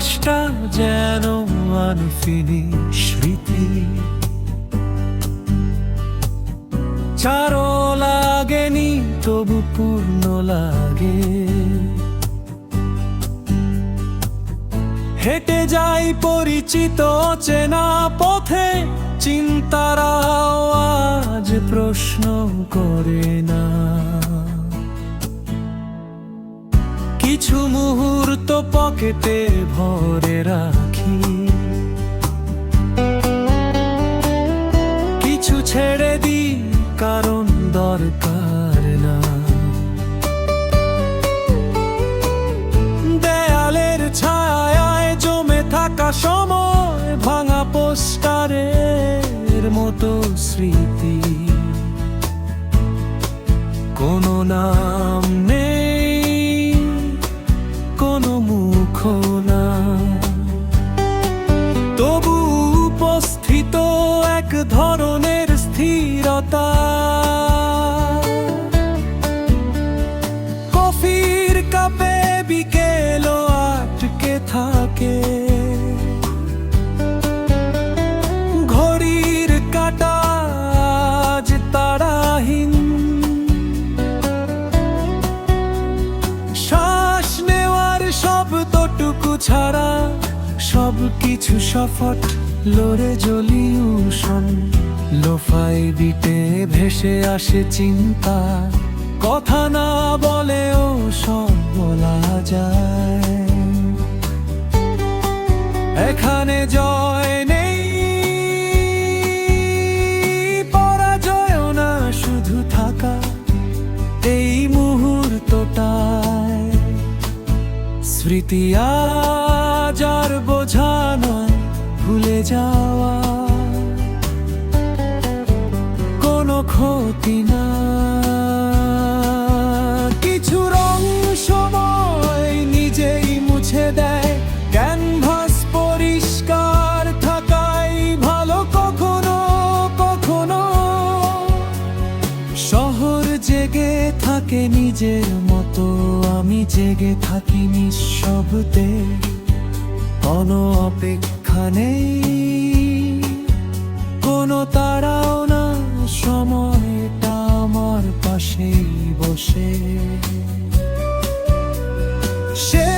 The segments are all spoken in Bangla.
আকাশটা যেন আনফিনি স্মৃতি চারো লাগেনি, তবু পূর্ণ লাগে। হেঁটে যাই পরিচিত চেনা পথে চিন্তার আওয়াজ প্রশ্ন করে না। কিছু মুহূর্ত পকেটে ভরে রাখি। তবু উপস্থিত এক ধরনের স্থিরতা। কিছু সফট লড়ে জলিউশন লোফাই বিটে ভেসে আসে চিন্তা। কথা না বলেও সব বলা যায়। এখানে জয় নেই, পরাজয় না শুধু থাকা। এই মুহূর্তটায় স্মৃতি আজ আর বোঝা নয়, ভুলে যাওয়া। কোনো ক্ষতি না। কিছু রং সময় নিজেই মুছে দেয় ক্যানভাস পরিষ্কার থাকাই ভালো কখনো কখনো। শহর জেগে থাকে নিজের মতো, আমি জেগে থাকি নিঃশব্দে। কোনো অপেক্ষা নেই কোনো তারাও না সময়টা আমার পাশেই বসে। শেষ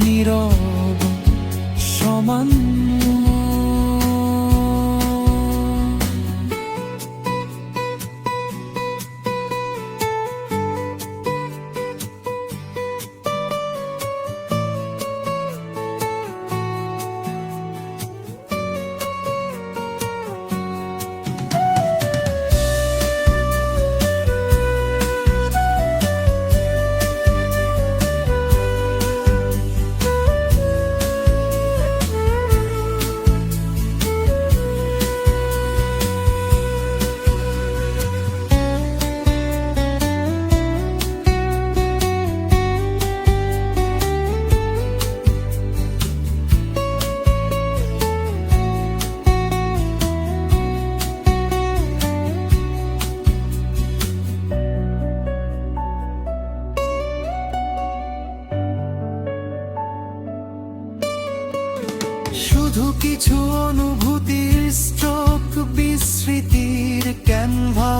নীরব সমান শুধু কিছু অনুভূতির স্ট্রোক বিস্মৃতির ক্যানভা